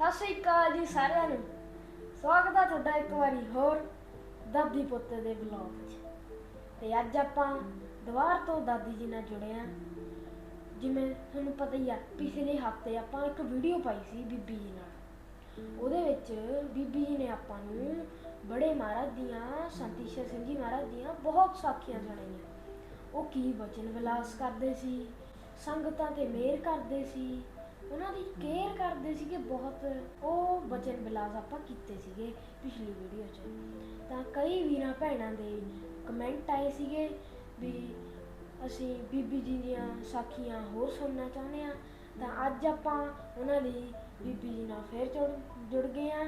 ਸਤਿ ਸ਼੍ਰੀ ਅਕਾਲ ਜੀ ਸਾਰਿਆਂ ਨੂੰ। ਸਵਾਗਤ ਹੈ ਤੁਹਾਡਾ ਇੱਕ ਵਾਰੀ ਹੋਰ ਦਾਦੀ ਪੁੱਤ ਦੇ ਬਲੌਗ 'ਚ ਤੇ ਅੱਜ ਆਪਾਂ ਦੁਬਾਰ ਤੋਂ ਦਾਦੀ ਜੀ ਨਾਲ ਜੁੜੇ ਹਾਂ ਜਿਵੇਂ ਤੁਹਾਨੂੰ ਪਤਾ ਹੀ ਆ, ਪਿਛਲੇ ਹਫ਼ਤੇ ਆਪਾਂ ਇੱਕ ਵੀਡੀਓ ਪਾਈ ਸੀ ਬੀਬੀ ਜੀ ਨਾਲ। ਉਹਦੇ ਵਿੱਚ ਬੀਬੀ ਜੀ ਨੇ ਆਪਾਂ ਨੂੰ ਬੜੇ ਮਹਾਰਾਜ ਦੀਆਂ ਸੰਤੀਸ਼ਰ ਸਿੰਘ ਜੀ ਮਹਾਰਾਜ ਦੀਆਂ ਬਹੁਤ ਸਾਖੀਆਂ ਸੁਣਾਈਆਂ। ਉਹ ਕੀ ਬਚਨ ਵਿਲਾਸ ਕਰਦੇ ਸੀ, ਸੰਗਤਾਂ ਤੇ ਮਿਹਰ ਕਰਦੇ ਸੀ ਉਹਨਾਂ ਦੀ ਕੇਅਰ ਕਰਦੇ ਸੀਗੇ ਬਹੁਤ, ਉਹ ਬਚਨ ਬਿਲਾਸ ਆਪਾਂ ਕੀਤੇ ਸੀਗੇ ਪਿਛਲੀ ਵੀਡੀਓ 'ਚ। ਤਾਂ ਕਈ ਵੀਰਾਂ ਭੈਣਾਂ ਦੇ ਕਮੈਂਟ ਆਏ ਸੀਗੇ ਵੀ ਅਸੀਂ ਬੀਬੀ ਜੀ ਦੀਆਂ ਸਾਖੀਆਂ ਹੋਰ ਸੁਣਨਾ ਚਾਹੁੰਦੇ ਆ ਤਾਂ ਅੱਜ ਆਪਾਂ ਉਹਨਾਂ ਦੀ ਬੀਬੀ ਜੀ ਨਾਲ ਫੇਰ ਜੁੜ ਜੁੜ ਗਏ ਆ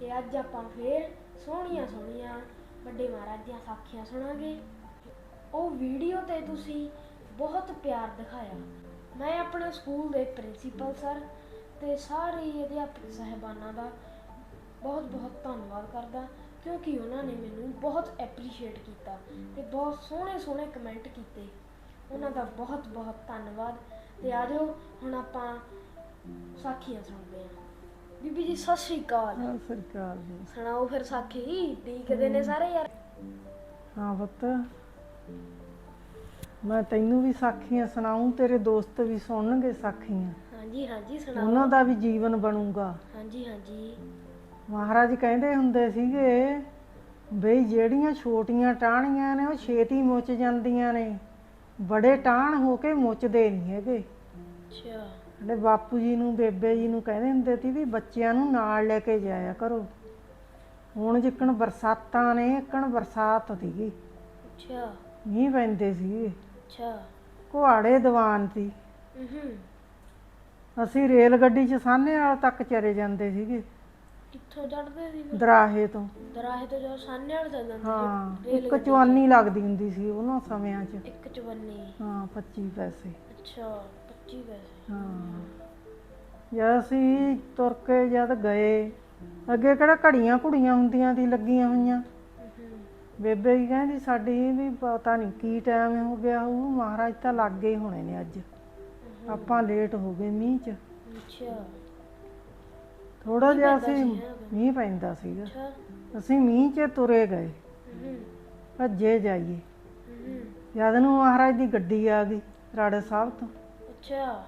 ਤੇ ਅੱਜ ਆਪਾਂ ਫੇਰ ਸੋਹਣੀਆਂ ਸੋਹਣੀਆਂ ਵੱਡੇ ਮਹਾਰਾਜ ਦੀਆਂ ਸਾਖੀਆਂ ਸੁਣਾਂਗੇ। ਉਹ ਵੀਡੀਓ ਤੇ ਤੁਸੀਂ ਬਹੁਤ ਪਿਆਰ ਦਿਖਾਇਆ। ਮੈਂ ਆਪਣੇ ਸਕੂਲ ਦੇ ਪ੍ਰਿੰਸੀਪਲ ਸਰ ਤੇ ਸਾਰੇ ਹੀ ਅਧਿਆਪਕ ਸਹਿਬਾਨਾਂ ਦਾ ਬਹੁਤ ਬਹੁਤ ਧੰਨਵਾਦ ਕਰਦਾ ਕਿਉਂਕਿ ਉਹਨਾਂ ਨੇ ਮੈਨੂੰ ਬਹੁਤ ਐਪਰੀਸ਼ੀਏਟ ਕੀਤਾ ਤੇ ਬਹੁਤ ਸੋਹਣੇ ਸੋਹਣੇ ਕਮੈਂਟ ਕੀਤੇ। ਉਹਨਾਂ ਦਾ ਬਹੁਤ ਬਹੁਤ ਧੰਨਵਾਦ। ਤੇ ਆਜੋ ਹੁਣ ਆਪਾਂ ਸਾਖੀਆਂ ਸੁਣਦੇ ਹਾਂ। ਬੀਬੀ ਜੀ ਸਤਿ ਸ਼੍ਰੀ ਅਕਾਲ। ਸਤਿ ਸ੍ਰੀ ਅਕਾਲ ਜੀ। ਸੁਣਾਓ ਫਿਰ ਸਾਖੀ ਦੇਖਦੇ ਨੇ ਸਾਰੇ ਯਾਰ? ਹਾਂ ਪੁੱਤ। ਮੈਂ ਤੈਨੂੰ ਵੀ ਸਾਖੀਆਂ ਸੁਣਾਉਂ ਤੇਰੇ ਦੋਸਤ ਵੀ ਸੁਣਨਗੇ ਸਾਖੀਆਂ। ਹਾਂਜੀ ਹਾਂਜੀ ਉਹਨਾਂ ਸੁਣਾਓ ਦਾ ਵੀ ਜੀਵਨ ਬਣੂਗਾ। ਹਾਂਜੀ ਹਾਂਜੀ। ਮਹਾਰਾਜ ਕਹਿੰਦੇ ਹੁੰਦੇ ਸੀਗੇ ਬਈ ਜਿਹੜੀਆਂ ਛੋਟੀਆਂ ਟਾਹਣੀਆਂ ਨੇ ਉਹ ਛੇਤੀ ਮੁੱਚ ਜਾਂਦੀਆਂ ਨੇ। ਬੜੇ ਟਾਹਣ ਹੋ ਕੇ ਮੁੱਚਦੇ ਨਹੀਂ ਹੈਗੇ। ਅੱਛਾ। ਸਾਡੇ ਬਾਪੂ ਜੀ ਨੂੰ ਬੇਬੇ ਜੀ ਨੂੰ ਕਹਿੰਦੇ ਹੁੰਦੇ ਸੀ ਵੀ ਬੱਚਿਆਂ ਨੂੰ ਨਾਲ ਲੈ ਕੇ ਜਾਇਆ ਕਰੋ। ਹੁਣ ਜਿੱਕਣ ਬਰਸਾਤਾਂ ਨੇ ਇੱਕਣ ਬਰਸਾਤ ਸੀਗੀ। ਅੱਛਾ। ਮੀਂਹ ਪੈਂਦੇ ਸੀਗੇ। ਅੱਛਾ। ਕੁਹਾੜੇ ਦੀਵਾਨ ਸੀ। ਹੂੰ। ਅਸੀਂ ਰੇਲ ਗੱਡੀ 'ਚ ਸਾਹਨੇ ਵਾਲ ਤੱਕ ਚਲੇ ਜਾਂਦੇ ਸੀਗੇ। ਕਿੱਥੋਂ ਚੜਦੇ ਸੀ ਫਿਰ? ਦਰਾਹੇ ਤੋਂ। ਦਰਾਹੇ ਤੋਂ ਜੋ ਸਾਹਨੇ ਵਾਲ ਚੱਲ ਜਾਂਦੇ ਹਾਂ ਇੱਕ। ਚਵਾਨੀ ਲੱਗਦੀ ਹੁੰਦੀ ਸੀ ਉਹਨਾਂ ਸਮਿਆਂ 'ਚ। ਇੱਕ ਚਵੰਨੀ ਹਾਂ 25 ਪੈਸੇ। ਅੱਛਾ 25 ਪੈਸੇ। ਹਾਂ। ਜਦ ਅਸੀਂ ਤੁਰ ਕੇ ਜਦ ਗਏ ਅੱਗੇ ਕਿਹੜਾ ਘੜੀਆਂ ਘੁੜੀਆਂ ਹੁੰਦੀਆਂ ਸੀ ਲੱਗੀਆਂ ਹੋਈਆਂ? ਬੇਬੇ ਹੀ ਕਹਿੰਦੀ ਸਾਡੀ ਵੀ ਪਤਾ ਨਹੀਂ ਕੀ ਟਾਈਮ ਹੋ ਗਿਆ ਉਹ ਮਹਾਰਾਜ ਤਾਂ ਲੱਗ ਗਏ ਹੋਣੇ ਨੇ ਅੱਜ। ਆਪਾਂ ਲੇਟ ਹੋ ਗਏ ਮੀਂਹ 'ਚ। ਅੱਛਾ। ਥੋੜਾ ਜਿਹਾ ਅਸੀਂ। ਮੀਂਹ ਪੈਂਦਾ ਸੀਗਾ। ਅਸੀਂ ਮੀਂਹ 'ਚ ਤੁਰੇ ਗਏ। ਭੱਜੇ ਜਾਈਏ। ਜਦ ਨੂੰ ਮਹਾਰਾਜ ਦੀ ਗੱਡੀ ਆ ਗਈ ਰਾੜੇ ਸਾਹਿਬ ਤੋਂ। ਅੱਛਾ।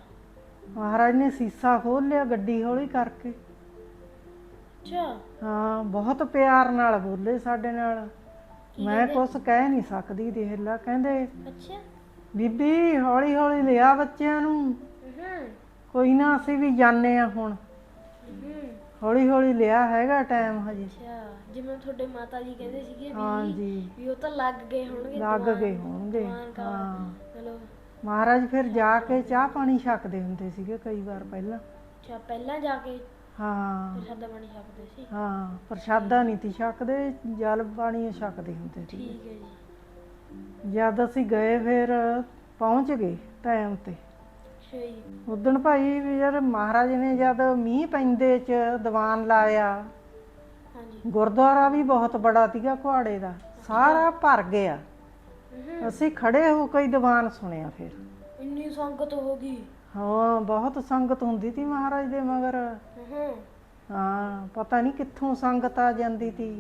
ਮਹਾਰਾਜ ਨੇ ਸੀਸਾ ਖੋਲ ਲਿਆ ਗੱਡੀ ਹੌਲੀ ਕਰਕੇ। ਅੱਛਾ। ਹਾਂ ਬਹੁਤ ਪਿਆਰ ਨਾਲ ਬੋਲੇ ਸਾਡੇ ਨਾਲ। ਮੈਂ? ਕੁਛ ਕਹਿ ਨਹੀਂ ਸਕਦੀ ਦੇਖ ਲਾ ਕਹਿੰਦੇ ਅੱਛਾ। ਬੀਬੀ ਹੌਲੀ ਹੌਲੀ ਲਿਆ ਬੱਚਿਆਂ ਨੂੰ। ਹੂੰ। ਕੋਈ ਨਾ ਅਸੀਂ ਵੀ ਜਾਣੇ ਆ ਹੁਣ। ਹੂੰ। ਹੌਲੀ ਹੌਲੀ ਲਿਆ ਹੈਗਾ ਟਾਈਮ ਹਜੇ। ਅੱਛਾ ਜਿਵੇਂ ਤੁਹਾਡੇ ਮਾਤਾ ਜੀ ਕਹਿੰਦੇ ਸੀਗੇ ਵੀ ਹਾਂਜੀ। ਵੀ ਉਹ ਤਾਂ ਲੱਗ ਗਏ ਹੋਣਗੇ ਲੱਗ ਦੀਵਾਨ- ਗਏ ਹੋਣਗੇ ਦੀਵਾਨ। ਹਾਂ। ਚਲੋ। ਮਹਾਰਾਜ ਫਿਰ ਜਾ ਕੇ ਚਾਹ ਪਾਣੀ ਛਕਦੇ ਹੁੰਦੇ ਸੀਗੇ ਕਈ ਵਾਰ ਪਹਿਲਾਂ। ਅੱਛਾ ਪਹਿਲਾਂ ਜਾ ਕੇ ਹਾਂ। ਪ੍ਰਸ਼ਾਦਾ ਪਾਣੀ ਛਕਦੇ ਸੀ। ਹਾਂ ਪ੍ਰਸ਼ਾਦਾ ਨਹੀਂ ਤੀ ਛਕਦੇ ਜਲ ਪਾਣੀ ਛਕਦੇ ਹੁੰਦੇ ਸੀ। ਠੀਕ ਹੈ ਜੀ। ਜਦ ਅਸੀਂ ਗਏ ਫਿਰ ਪਹੁੰਚ ਗਏ ਟਾਈਮ ਤੇ। ਅੱਛਾ ਜੀ। ਉਦਣ ਭਾਈ ਵੀ ਯਾਰ ਮਹਾਰਾਜ ਨੇ ਜਦ ਮੀਂਹ ਪੈਂਦੇ ਚ ਦੀਵਾਨ ਲਾਇਆ ਹਾਂਜੀ। ਗੁਰਦੁਆਰਾ ਵੀ ਬਹੁਤ ਬੜਾ ਸੀਗਾ ਕੁਹਾੜੇ ਦਾ ਸਾਰਾ ਭਰ ਗਿਆ। ਹੂੰ। ਅਸੀਂ ਖੜੇ ਹੋ ਕੇ ਹੀ ਦੀਵਾਨ ਸੁਣਿਆ ਫਿਰ। ਇੰਨੀ ਸੰਗਤ ਹੋ ਗਈ। ਹਾਂ ਬਹੁਤ ਸੰਗਤ ਹੁੰਦੀ ਸੀ ਮਹਾਰਾਜ ਦੇ ਮਗਰ। ਹੂੰ। ਹਾਂ ਪਤਾ ਨਹੀਂ ਕਿੱਥੋਂ ਸੰਗਤ ਆ ਜਾਂਦੀ ਸੀ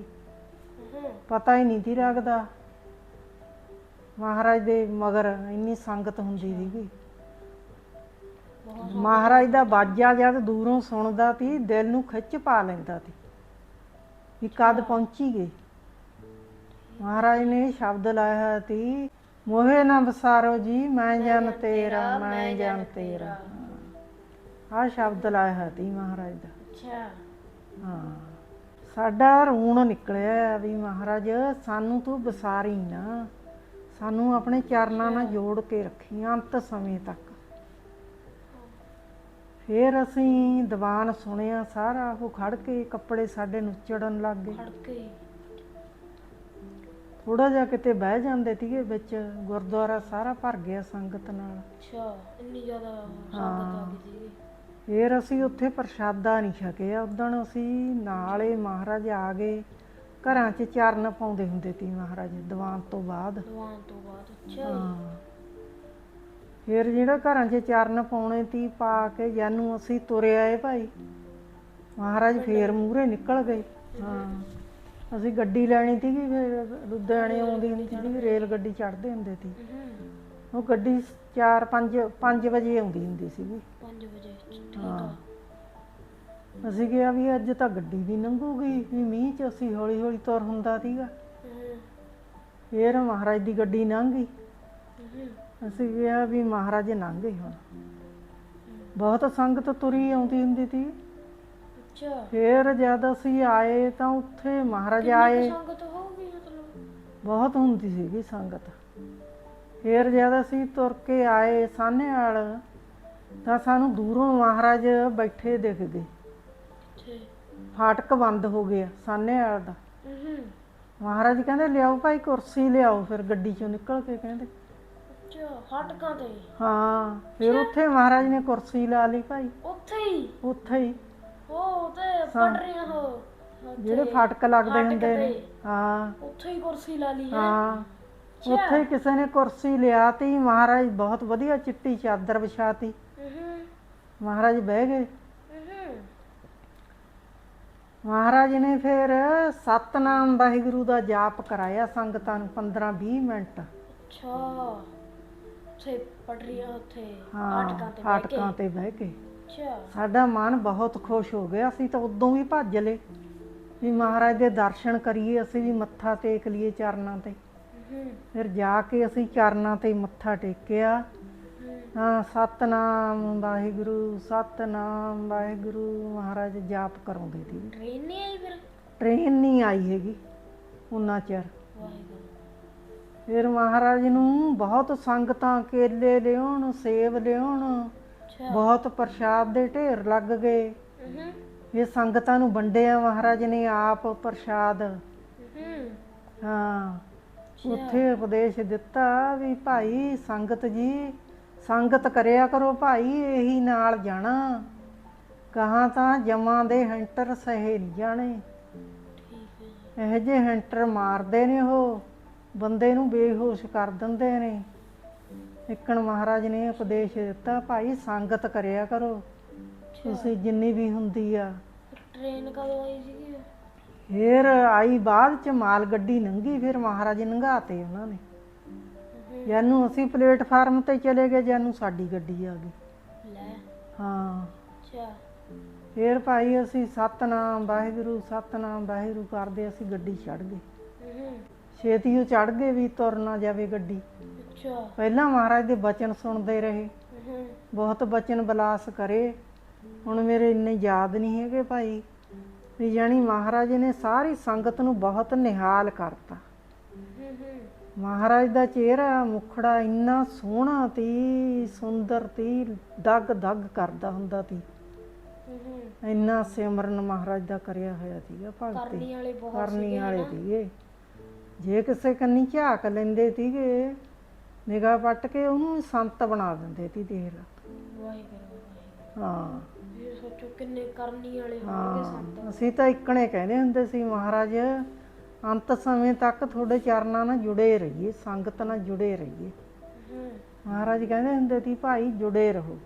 ਪਤਾ ਹੀ ਨਹੀਂ ਸੀ ਲੱਗਦਾ। ਮਹਾਰਾਜ ਦੇ ਮਗਰ ਇੰਨੀ ਸੰਗਤ ਹੁੰਦੀ ਸੀਗੀ ਮਹਾਰਾਜ ਦਾ ਬਾਜਾ ਜਦ ਦੂਰੋਂ ਸੁਣਦਾ ਸੀ ਦਿਲ ਨੂੰ ਖਿੱਚ ਪਾ ਲੈਂਦਾ ਸੀ ਵੀ ਕਦ ਪਹੁੰਚੀ ਗਏ ਮਹਾਰਾਜ ਨੇ ਸ਼ਬਦ ਲਾਇਆ ਸੀ ਮੋਹੇ ਨਾ ਬਸਾਰੋ ਜੀ ਮੈਂ ਜਨ ਤੇਰਾ ਮੈਂ ਜਨ ਤੇਰਾ। ਆਹ ਸ਼ਬਦ ਲਾਇਆ ਸੀ ਮਹਾਰਾਜ ਦਾ। ਅੱਛਾ। ਹਾਂ। ਸਾਡਾ ਰੂਣ ਨਿਕਲਿਆ ਵੀ ਮਹਾਰਾਜ ਸਾਨੂੰ ਤੂੰ ਬਸਾਰੀ ਨਾ। ਸਾਨੂੰ ਆਪਣੇ ਚਰਨਾਂ ਨਾਲ ਜੋੜ ਕੇ ਰੱਖੀ ਅੰਤ ਸਮੇਂ ਤੱਕ। ਫਿਰ ਅਸੀਂ ਦੀਵਾਨ ਸੁਣਿਆ ਸਾਰਾ ਉਹ ਖੜ ਕੇ ਕੱਪੜੇ ਸਾਡੇ ਨੁੱਚੜਨ ਲੱਗ ਗਏ। ਖੜ ਕੇ। ਥੋੜਾ ਜਿਹਾ ਕਿਤੇ ਬਹਿ ਜਾਂਦੇ ਸੀਗੇ ਵਿੱਚ ਗੁਰਦੁਆਰਾ ਸਾਰਾ ਭਰ ਗਿਆ ਸੰਗਤ ਨਾਲ। ਅੱਛਾ ਇੰਨੀ ਜ਼ਿਆਦਾ ਸੰਗਤ ਆ ਗਈ ਸੀ ਫਿਰ ਅਸੀਂ ਉੱਥੇ ਪ੍ਰਸ਼ਾਦਾ ਨਹੀਂ ਛਕਿਆ ਉਦਣ ਅਸੀਂ ਨਾਲੇ ਮਹਾਰਾਜ ਆ ਗਏ। ਘਰਾਂ 'ਚ ਚਰਨ ਪਾਉਂਦੇ ਹੁੰਦੇ ਸੀ ਮਹਾਰਾਜ ਦੀਵਾਨ ਤੋਂ ਬਾਅਦ। ਦੀਵਾਨ ਤੋਂ ਬਾਅਦ ਅੱਛਾ ਜੀ। ਹਾਂ ਫਿਰ ਜਿਹੜਾ ਘਰਾਂ 'ਚ ਚਰਨ ਪਾਉਣੇ ਤੀ ਪਾ ਕੇ ਜਾਨੂੰ ਅਸੀਂ ਤੁਰੇ ਆਏ ਭਾਈ। ਮਹਾਰਾਜ ਫੇਰ ਮੂਹਰੇ ਨਿਕਲ ਗਏ। ਹਾਂ। ਅਸੀਂ ਗੱਡੀ ਲੈਣੀ ਸੀਗੀ ਫਿਰ ਲੁਧਿਆਣੇ ਆਉਂਦੀ ਹੁੰਦੀ ਸੀ ਰੇਲ ਗੱਡੀ ਚੜ੍ਹਦੇ ਹੁੰਦੇ ਸੀ। ਉਹ ਗੱਡੀ 4 5 5 ਵਜੇ ਆਉਂਦੀ ਹੁੰਦੀ ਸੀਗੀ। 5 ਵਜੇ ਠੀਕ ਹਾਂ। ਆ ਅਸੀਂ ਕਿਹਾ ਵੀ ਅੱਜ ਤਾਂ ਗੱਡੀ ਵੀ ਲੰਘੂਗੀ ਵੀ ਮੀਂਹ ਚ ਅਸੀਂ ਹੌਲੀ ਹੌਲੀ ਤੁਰ ਹੁੰਦਾ ਸੀਗਾ। ਫੇਰ ਮਹਾਰਾਜ ਦੀ ਗੱਡੀ ਲੰਘ ਗਈ। ਅਸੀਂ ਕਿਹਾ ਵੀ ਮਹਾਰਾਜ ਲੰਘ ਗਏ ਹੁਣ। ਬਹੁਤ ਸੰਗਤ ਤੁਰੀ ਆਉਂਦੀ ਹੁੰਦੀ ਸੀ। ਅੱਛਾ। ਫੇਰ ਜਦ ਅਸੀਂ ਆਏ ਤਾਂ ਉੱਥੇ ਮਹਾਰਾਜ ਆਏ। ਸੰਗਤ ਹੋਊਗੀ ਮਤਲਬ? ਬਹੁਤ ਹੁੰਦੀ ਸੀਗੀ ਸੰਗਤ। ਫੇਰ ਜਦ ਅਸੀਂ ਤੁਰ ਕੇ ਆਏ ਸਾਹਨੇ ਵਾਲ ਤਾਂ ਸਾਨੂੰ ਦੂਰੋਂ ਮਹਾਰਾਜ ਬੈਠੇ ਦਿਖ ਗਏ। ਫਾਟਕ ਬੰਦ ਹੋ ਗਿਆ ਸਾਹਨੇ ਵਾਲ ਦਾ। ਹੂੰ। ਮਹਾਰਾਜ ਕਹਿੰਦੇ ਲਿਆਓ ਭਾਈ ਕੁਰਸੀ ਲਿਆਓ। ਫਿਰ ਗੱਡੀ ਚੋਂ ਨਿਕਲ ਕੇ ਕਹਿੰਦੇ। ਅੱਛਾ ਫਾਟਕਾਂ ਤੇ? ਹਾਂ ਫਿਰ ਉੱਥੇ ਮਹਾਰਾਜ ਨੇ ਕੁਰਸੀ ਲਾ ਲਈ ਭਾਈ। ਉੱਥੇ ਹੀ? ਉੱਥੇ ਹੀ। ਉਹ ਤੇ ਪੜ ਰਹੀਆਂ ਹੋ ਜਿਹੜੇ ਫਾਟਕ ਲੱਗਦੇ ਹੁੰਦੇ ਨੇ। ਹਾਂ। ਉੱਥੇ ਹੀ ਕੁਰਸੀ ਲਾ ਲਈ ਹੈ। ਹਾਂ। ਉੱਥੇ ਹੀ ਕਿਸੇ ਨੇ ਕੁਰਸੀ ਲਿਆਤੀ। ਮਹਾਰਾਜ ਬਹੁਤ ਵਧੀਆ ਚਿੱਟੀ ਚਾਦਰ ਵਿਛਾਤੀ। ਹੂੰ। ਮਹਾਰਾਜ ਬਹਿ ਗਏ। ਮਹਾਰਾਜ ਨੇ ਫਿਰ ਸਤਨਾਮ ਵਾਹਿਗੁਰੂ ਦਾ ਜਾਪ ਕਰਾਇਆ ਸੰਗਤਾਂ ਨੂੰ 15 20 ਮਿੰਟ। ਅੱਛਾ। ਪੜ ਰਹੀਆਂ ਉੱਥੇ ਫਾਟਕਾਂ ਤੇ ਬਹਿ ਕੇ। ਫਾਟਕਾਂ ਤੇ ਬਹਿ ਕੇ। ਅੱਛਾ। ਸਾਡਾ ਮਨ ਬਹੁਤ ਖੁਸ਼ ਹੋ ਗਿਆ ਅਸੀਂ ਤਾਂ ਉਦੋਂ ਵੀ ਭੱਜ ਲਏ। ਵੀ ਮਹਾਰਾਜ ਦੇ ਦਰਸ਼ਨ ਕਰੀਏ ਅਸੀਂ ਵੀ ਮੱਥਾ ਟੇਕ ਲਈਏ ਚਰਨਾਂ ਤੇ। ਫਿਰ ਜਾ ਕੇ ਅਸੀਂ ਚਰਨਾਂ ਤੇ ਮੱਥਾ ਟੇਕਿਆ। ਹੂੰ ਸਤਨਾਮ ਵਾਹਿਗੁਰੂ ਸਤਨਾਮ ਵਾਹਿਗੁਰੂ ਮਹਾਰਾਜ ਜਾਪ ਕਰਾਉਂਦੇ ਸੀ। ਟ੍ਰੇਨ ਨਹੀਂ ਆਈ ਫਿਰ? ਟ੍ਰੇਨ ਨਹੀਂ ਆਈ ਹੈਗੀ ਉਨਾ ਚਿਰ। ਫਿਰ ਮਹਾਰਾਜ ਨੂੰ ਬਹੁਤ ਸੰਗਤਾਂ ਕੇਲੇ ਲਿਆਉਣ ਸੇਬ ਲਿਆਉਣ ਅੱਛਾ। ਬਹੁਤ ਪ੍ਰਸ਼ਾਦ ਦੇ ਢੇਰ ਲੱਗ ਗਏ। ਹੂੰ। ਇਹ ਸੰਗਤਾਂ ਨੂੰ ਵੰਡਿਆ ਮਹਾਰਾਜ ਨੇ ਆਪ ਪ੍ਰਸ਼ਾਦ। ਹੂੰ। ਹਾਂ ਉੱਥੇ ਉਪਦੇਸ਼ ਦਿੱਤਾ ਵੀ ਭਾਈ ਸੰਗਤ ਜੀ ਸੰਗਤ ਕਰਿਆ ਕਰੋ ਭਾਈ ਇਹੀ ਨਾਲ ਜਾਣਾ। ਕਹਾਂ ਤਾਂ ਜਮਾਂ ਦੇ ਹੰਟਰ ਸਹੇ ਨਹੀਂ ਜਾਣੇ ਠੀਕ ਹੈ ਜੀ। ਇਹੋ ਜਿਹੇ ਹੰਟਰ ਮਾਰਦੇ ਨੇ ਉਹ ਬੰਦੇ ਨੂੰ ਬੇਹੋਸ਼ ਕਰ ਦਿੰਦੇ ਨੇ। ਇਕਣ ਮਹਾਰਾਜ ਨੇ ਉਪਦੇਸ਼ ਦਿੱਤਾ ਭਾਈ ਸੰਗਤ ਕਰਿਆ ਕਰੋ। ਤੁਸੀਂ ਜਿੰਨੀ ਵੀ ਹੁੰਦੀ ਆ। ਟ੍ਰੇਨ ਕਦੋਂ ਆਈ ਸੀਗੀ? ਫੇਰ ਆਈ ਬਾਅਦ ਚ ਮਾਲ ਗੱਡੀ ਲੰਘੀ ਫਿਰ ਮਹਾਰਾਜ ਨੰਗਾਤੇ ਉਹਨਾਂ ਨੇ। ਜਾਨੂੰ ਅਸੀਂ ਪਲੇਟਫਾਰਮ ਤੇ ਚਲੇ ਗਏ ਜਾਨੂੰ ਸਾਡੀ ਗੱਡੀ ਆ ਗਈ। ਲੈ। ਹਾਂ। ਅੱਛਾ। ਫੇਰ ਭਾਈ ਅਸੀਂ ਸਤਨਾਮ ਵਾਹਿਗੁਰੂ ਸਤਨਾਮ ਵਾਹਿਗੁਰੂ ਕਰਦੇ ਅਸੀਂ ਗੱਡੀ ਚੜ ਗਏ। ਛੇਤੀ ਉਹ ਚੜ ਗਏ ਵੀ ਤੁਰ ਨਾ ਜਾਵੇ ਗੱਡੀ। ਅੱਛਾ। ਪਹਿਲਾਂ ਮਹਾਰਾਜ ਦੇ ਬਚਨ ਸੁਣਦੇ ਰਹੇ। ਬਹੁਤ ਬਚਨ ਬਲਾਸ ਕਰੇ। ਹੁਣ ਮੇਰੇ ਇੰਨੇ ਯਾਦ ਨਹੀਂ ਹੈਗੇ ਭਾਈ। ਵੀ ਜਾਣੀ ਮਹਾਰਾਜ ਨੇ ਸਾਰੀ ਸੰਗਤ ਨੂੰ ਬਹੁਤ ਨਿਹਾਲ ਕਰਤਾ। ਮਹਾਰਾਜ ਦਾ ਚਿਹਰਾ ਮੁਖੜਾ ਇੰਨਾ ਸੋਹਣਾ ਤੀ ਸੁੰਦਰ ਤੀ ਦਗ ਦਗ ਕਰਦਾ ਹੁੰਦਾ ਤੀ। ਹੂੰ ਇੰਨਾ ਸਿਮਰਨ ਮਹਾਰਾਜ ਦਾ ਕਰਿਆ ਹੋਇਆ ਸੀਗਾ ਭਗਤੀ। ਕਰਨੀ ਵਾਲੇ ਬਹੁਤ ਕਰਨੀ ਸੀਗੇ ਵਾਲੇ ਨਾ। ਸੀਗੇ। ਜੇ ਕਿਸੇ ਕੰਨੀ ਝਾਕ ਲੈਂਦੇ ਸੀਗੇ ਨਿਗਾਹ ਪੱਟ ਕੇ ਉਹਨੂੰ ਸੰਤ ਬਣਾ ਦਿੰਦੇ ਸੀ ਦੇਖ ਲਾ ਵਾਹਿਗੁਰੂ ਵਾਹਿਗੁਰੂ ਹਾਂ। ਇਹ ਸੋਚੋ ਕਿੰਨੇ ਕਰਨੀ ਵਾਲੇ ਹੋਣਗੇ ਹਾਂ ਸੰਤ। ਅਸੀਂ ਤਾਂ ਇਕਣੇ ਕਹਿੰਦੇ ਹੁੰਦੇ ਸੀ ਮਹਾਰਾਜ ਅੰਤ ਸਮੇਂ ਤੱਕ ਤੁਹਾਡੇ ਚਰਨਾਂ ਨਾਲ ਜੁੜੇ ਰਹੀਏ ਸੰਗਤ ਨਾਲ ਜੁੜੇ ਰਹੀਏ। ਹੂੰ। ਮਹਾਰਾਜ ਕਹਿੰਦੇ ਹੁੰਦੇ ਸੀ ਭਾਈ ਜੁੜੇ ਰਹੋ।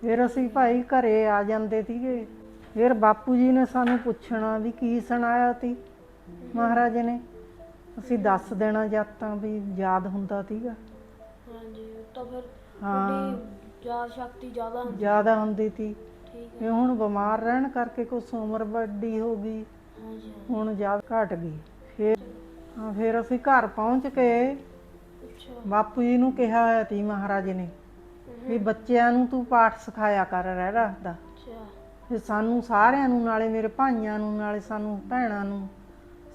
ਫਿਰ ਅਸੀਂ ਭਾਈ ਘਰੇ ਆ ਜਾਂਦੇ ਸੀਗੇ। ਫਿਰ ਬਾਪੂ ਜੀ ਨੇ ਸਾਨੂੰ ਪੁੱਛਣਾ ਵੀ ਕੀ ਸੁਣਾਇਆ ਤੀ ਮਹਾਰਾਜ ਨੇ? ਅਸੀਂ ਦੱਸ ਦੇਣਾ ਜਦ ਤਾਂ ਵੀ ਯਾਦ ਹੁੰਦਾ ਸੀਗਾ। ਹਾਂਜੀ ਉਹ ਤਾਂ ਫਿਰ ਹਾਂ। ਤੁਹਾਡੀ ਯਾਦ ਸ਼ਕਤੀ ਜ਼ਿਆਦਾ ਹੁੰਦੀ। ਜ਼ਿਆਦਾ ਹੁੰਦੀ ਤੀ ਠੀਕ ਇਹ ਹੁਣ ਬਿਮਾਰ ਰਹਿਣ ਕਰਕੇ ਕੁਛ ਉਮਰ ਵੱਡੀ ਹੋ ਗਈ। ਹਾਂਜੀ ਹੁਣ ਯਾਦ ਘਟ ਗਈ। ਫਿਰ ਹਾਂ ਫਿਰ ਅਸੀਂ ਘਰ ਪਹੁੰਚ ਕੇ ਅੱਛਾ। ਬਾਪੂ ਜੀ ਨੂੰ ਕਿਹਾ ਹੋਇਆ ਤੀ ਮਹਾਰਾਜ ਨੇ ਵੀ ਬੱਚਿਆਂ ਨੂੰ ਤੂੰ ਪਾਠ ਸਿਖਾਇਆ ਕਰ ਰਹਿ ਰੱਖਦਾ ਅੱਛਾ। ਤੇ ਸਾਨੂੰ ਸਾਰਿਆਂ ਨੂੰ ਨਾਲੇ ਮੇਰੇ ਭਾਈਆਂ ਨੂੰ ਨਾਲੇ ਸਾਨੂੰ ਭੈਣਾਂ ਨੂੰ।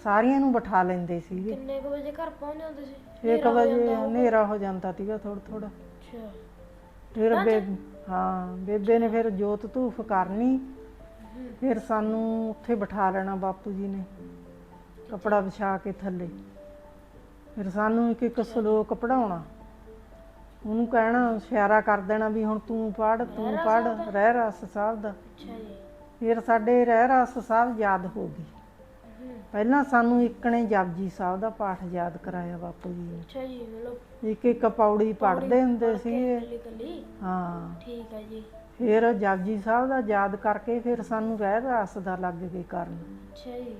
ਸਾਰੀਆਂ ਨੂੰ ਬਿਠਾ ਲੈਂਦੇ ਸੀਗੇ। ਕਿੰਨੇ ਕੁ ਵਜੇ ਘਰ ਪਹੁੰਚ ਜਾਂਦੇ ਸੀ? 1 ਹਨੇਰਾ ਹੋ ਵਜੇ ਜਾਂਦਾ। ਹਨੇਰਾ ਹੋ ਜਾਂਦਾ ਸੀਗਾ ਥੋੜਾ ਥੋੜਾ ਅੱਛਾ। ਫਿਰ ਬੇ ਹਾਂ ਬੇਬੇ ਨੇ ਫਿਰ ਜੋਤ ਧੂਫ ਕਰਨੀ। ਫਿਰ ਸਾਨੂੰ ਉੱਥੇ ਬਿਠਾ ਲੈਣਾ ਬਾਪੂ ਜੀ ਨੇ ਕਪੜਾ ਵਿਛਾ ਕੇ ਥੱਲੇ। ਫਿਰ ਸਾਨੂੰ ਇੱਕ ਇੱਕ ਸ਼ਲੋਕ ਪੜਾਉਣਾ ਉਹਨੂੰ ਕਹਿਣਾ ਇਸ਼ਾਰਾ ਕਰ ਦੇਣਾ ਵੀ ਹੁਣ ਤੂੰ ਪੜ ਤੂੰ ਪੜ ਰਹਿ ਰਸ ਸਾਹਿਬ ਦਾ। ਅੱਛਾ ਜੀ। ਫਿਰ ਸਾਡੇ ਰਹਿ ਰਸ ਸਾਹਿਬ ਯਾਦ ਹੋ ਗਈ। ਪਹਿਲਾਂ ਸਾਨੂੰ ਇੱਕ ਨੇ ਜਪਜੀ ਸਾਹਿਬ ਦਾ ਪਾਠ ਯਾਦ ਕਰਾਇਆ ਬਾਪੂ ਜੀ ਨੇ। ਅੱਛਾ ਜੀ ਮਤਲਬ ਇੱਕ ਇੱਕ ਪੌੜੀ ਪੜ੍ਹਦੇ ਹੁੰਦੇ ਸੀਗੇ। ਹਾਂ। ਠੀਕ ਹੈ ਜੀ। ਫਿਰ ਜਪਜੀ ਸਾਹਿਬ ਦਾ ਯਾਦ ਕਰਕੇ ਫਿਰ ਸਾਨੂੰ ਰਹਿਰਾਸ ਦਾ ਲੱਗ ਗਏ ਕਰਨ। ਅੱਛਾ ਜੀ।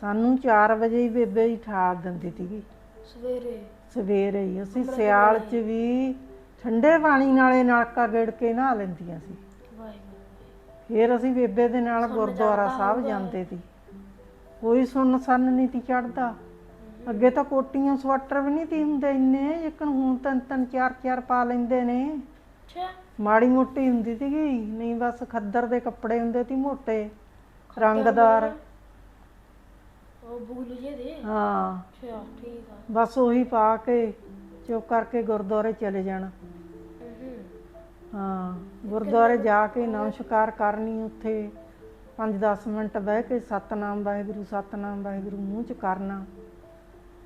ਸਾਨੂੰ 4 ਵਜੇ ਹੀ ਬੇਬੇ ਹੀ ਠਾਲ ਦਿੰਦੀ ਸੀਗੀ। ਸਵੇਰੇ? ਸਵੇਰੇ ਹੀ। ਅਸੀਂ ਸਿਆਲ 'ਚ ਵੀ ਠੰਡੇ ਪਾਣੀ ਨਾਲੇ ਨਲਕਾ ਗੇੜ ਕੇ ਨਹਾ ਲੈਂਦੀਆਂ ਸੀ। ਵਾਹਿਗੁਰੂ ਫਿਰ ਅਸੀਂ ਬੇਬੇ ਦੇ ਨਾਲ ਗੁਰਦੁਆਰਾ ਸਾਹਿਬ ਜਾਂਦੇ ਸੀ। ਕੋਈ ਸੁੰਨ ਸੰਨ ਨਹੀਂ ਤੀ ਚੜਦਾ। ਅੱਗੇ ਤਾਂ ਕੋਟੀਆਂ ਸਵੈਟਰ ਵੀ ਨਹੀਂ ਤੀ ਹੁੰਦੇ ਇੰਨੇ ਲੇਕਿਨ ਹੁਣ ਤਿੰਨ ਤਿੰਨ ਚਾਰ ਚਾਰ ਪਾ ਲੈਂਦੇ ਨੇ। ਅੱਛਾ। ਮਾੜੀ ਮੋਟੀ ਹੁੰਦੀ ਸੀਗੀ ਨਹੀਂ ਬਸ ਖੱਦਰ ਦੇ ਕੱਪੜੇ ਹੁੰਦੇ ਸੀ ਮੋਟੇ ਰੰਗਦਾਰ। ਉਹ ਬੁਗਲੂ ਜੇ ਦੇ? ਹਾਂ। ਅੱਛਾ ਠੀਕ ਆ। ਬਸ ਉਹੀ ਪਾ ਕੇ ਚੁੱਕ ਕਰਕੇ ਗੁਰਦੁਆਰੇ ਚਲੇ ਜਾਣਾ। ਹੂੰ। ਹਾਂ ਗੁਰਦੁਆਰੇ ਜਾ ਕੇ ਨਮਸਕਾਰ ਕਰਨੀ ਉੱਥੇ। 5-10 ਮਿੰਟ ਬਹਿ ਕੇ ਸਤਨਾਮ ਵਾਹਿਗੁਰੂ ਸਤਨਾਮ ਵਾਹਿਗੁਰੂ ਮੂੰਹ ਚ ਕਰਨਾ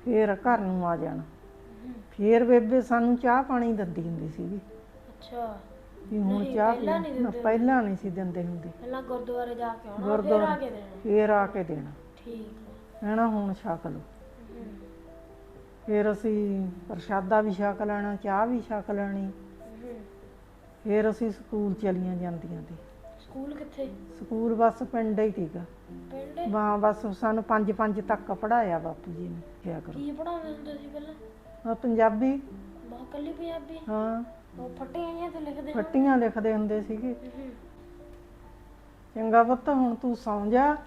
ਫੇਰ ਘਰ ਨੂੰ ਆ ਜਾਣਾ। ਫੇਰ ਬੇਬੇ ਸਾਨੂੰ ਚਾਹ ਪਾਣੀ ਦਿੰਦੀ ਹੁੰਦੀ ਸੀਗੀ। ਅੱਛਾ। ਵੀ ਹੁਣ ਚਾਹ ਪਹਿਲਾਂ ਨਹੀਂ ਨਾ, ਦਿੰਦੇ ਪਹਿਲਾਂ ਨਹੀਂ ਸੀ ਦਿੰਦੇ ਹੁੰਦੇ। ਪਹਿਲਾਂ ਗੁਰਦੁਆਰੇ ਜਾ ਕੇ ਆਉਣਾ ਫਿਰ। ਆ ਕੇ ਦੇਣਾ। ਫੇਰ ਆ ਕੇ ਦੇਣਾ। ਠੀਕ ਹੈ। ਕਹਿਣਾ ਹੁਣ ਛਕ ਲਓ। ਫੇਰ ਅਸੀਂ ਪ੍ਰਸ਼ਾਦਾ ਵੀ ਛਕ ਲੈਣਾ ਚਾਹ ਵੀ ਛਕ ਲੈਣੀ। ਫੇਰ ਅਸੀਂ ਸਕੂਲ ਚਲੀਆਂ ਜਾਂਦੀਆਂ ਤੇ। ਸਕੂਲ ਕਿੱਥੇ? ਸਕੂਲ ਬਸ ਪਿੰਡ ਹੀ ਸੀਗਾ। ਪਿੰਡ ਵਾਂ ਬਸ ਸਾਨੂੰ 5-5 ਤੱਕ ਪੜਾਇਆ ਬਾਪੂ ਜੀ ਨੇ ਕਰੋ। ਕੀ ਪੜਾਉਂਦੇ ਹੁੰਦੇ ਸੀ ਪਹਿਲਾਂ? ਆ ਪੰਜਾਬੀ। ਬਹੁਤ ਕੱਲੀ ਪੰਜਾਬੀ? ਹਾਂ। ਉਹ ਫੱਟੀਆਂ ਆਈਆਂ ਤੇ ਲਿਖਦੇ ਫੱਟੀਆਂ ਲਿਖਦੇ ਹੁੰਦੇ ਸੀਗੇ। ਚੰਗਾ ਪੁੱਤ ਹੁਣ ਤੂੰ ਸੌਂ ਜਾ।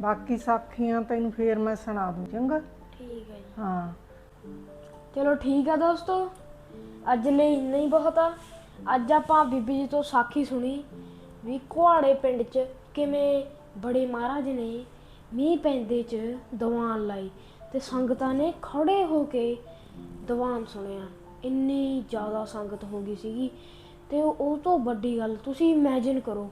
ਬਾਕੀ ਸਾਖੀਆਂ ਤੈਨੂੰ ਫੇਰ ਮੈਂ ਸੁਣਾ ਦੂੰ ਚੰਗਾ? ਠੀਕ ਹੈ ਜੀ। ਹਾਂ। ਚਲੋ ਠੀਕ ਆ ਦੋਸਤੋ। ਅੱਜ ਲਈ ਇੰਨਾ ਹੀ ਬਹੁਤ। ਆ ਅੱਜ ਆਪਾਂ ਬੀਬੀ ਜੀ ਤੋਂ ਸਾਖੀ ਸੁਣੀ। ਵੀ ਕੁਹਾੜੇ ਪਿੰਡ 'ਚ ਕਿਵੇਂ ਬੜੇ ਮਹਾਰਾਜ ਨੇ ਮੀਂਹ ਪੈਂਦੇ 'ਚ ਦੀਵਾਨ ਲਾਈ ਤੇ ਸੰਗਤਾਂ ਨੇ ਖੜੇ ਹੋ ਕੇ ਦੀਵਾਨ ਸੁਣਿਆ। ਇੰਨੀ ਜ਼ਿਆਦਾ ਸੰਗਤ ਹੋ ਗਈ ਸੀਗੀ ਤੇ ਉਹ ਤੋਂ ਵੱਡੀ ਗੱਲ ਤੁਸੀਂ ਇਮੇਜਿਨ ਕਰੋ,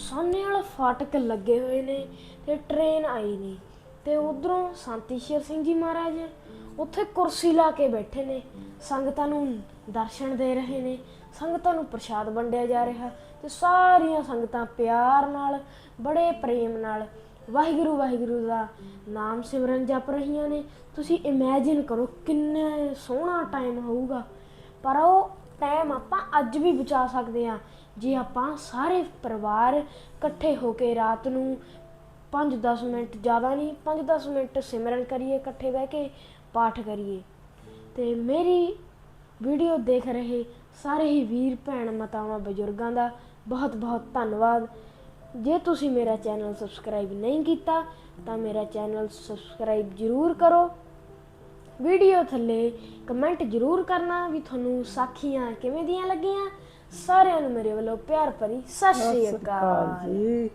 ਸਾਹਮਣੇ ਵਾਲਾ ਫਾਟਕ ਲੱਗੇ ਹੋਏ ਨੇ ਤੇ ਟ੍ਰੇਨ ਆਈ ਨਹੀਂ ਤੇ ਉਧਰੋਂ ਸੰਤੀਸ਼ਰ ਸਿੰਘ ਜੀ ਮਹਾਰਾਜ, ਉੱਥੇ ਕੁਰਸੀ ਲਾ ਕੇ ਬੈਠੇ ਨੇ, ਸੰਗਤਾਂ ਨੂੰ ਦਰਸ਼ਨ ਦੇ ਰਹੇ ਨੇ ਸੰਗਤਾਂ ਨੂੰ ਪ੍ਰਸ਼ਾਦ ਵੰਡਿਆ ਜਾ ਰਿਹਾ ਤੇ ਸਾਰੀਆਂ ਸੰਗਤਾਂ ਪਿਆਰ ਨਾਲ, ਬੜੇ ਪ੍ਰੇਮ ਨਾਲ ਵਾਹਿਗੁਰੂ ਵਾਹਿਗੁਰੂ ਦਾ ਨਾਮ ਸਿਮਰਨ ਜਪ ਰਹੀਆਂ ਨੇ। ਤੁਸੀਂ ਇਮੇਜਿਨ ਕਰੋ ਕਿੰਨਾ ਸੋਹਣਾ ਟਾਈਮ ਹੋਊਗਾ। ਪਰ ਉਹ ਟਾਈਮ ਆਪਾਂ ਅੱਜ ਵੀ ਬਚਾ ਸਕਦੇ ਆ ਜੇ ਆਪਾਂ ਸਾਰੇ ਪਰਿਵਾਰ ਇਕੱਠੇ ਹੋ ਕੇ ਰਾਤ ਨੂੰ 5-10 ਮਿੰਟ ਜ਼ਿਆਦਾ ਨਹੀਂ 5-10 ਮਿੰਟ ਸਿਮਰਨ ਕਰੀਏ, ਇਕੱਠੇ ਬਹਿ ਕੇ ਪਾਠ ਕਰੀਏ। ਤੇ ਮੇਰੀ ਵੀਡੀਓ ਦੇਖ ਰਹੇ ਸਾਰੇ ਹੀ ਵੀਰ ਭੈਣ ਮਾਤਾਵਾਂ ਬਜ਼ੁਰਗਾਂ ਦਾ ਬਹੁਤ ਬਹੁਤ ਧੰਨਵਾਦ। ਜੇ ਤੁਸੀਂ ਮੇਰਾ ਚੈਨਲ ਸਬਸਕ੍ਰਾਈਬ ਨਹੀਂ ਕੀਤਾ ਤਾਂ ਮੇਰਾ ਚੈਨਲ ਸਬਸਕ੍ਰਾਈਬ ਜ਼ਰੂਰ ਕਰੋ। ਵੀਡੀਓ ਥੱਲੇ ਕਮੈਂਟ ਜ਼ਰੂਰ ਕਰਨਾ ਵੀ ਤੁਹਾਨੂੰ ਸਾਖੀਆਂ ਕਿਵੇਂ ਦੀਆਂ ਲੱਗੀਆਂ। ਸਾਰਿਆਂ ਨੂੰ ਮੇਰੇ ਵੱਲੋਂ ਪਿਆਰ ਭਰੀ ਸਤਿ ਸ਼੍ਰੀ ਅਕਾਲ। ਜੀ।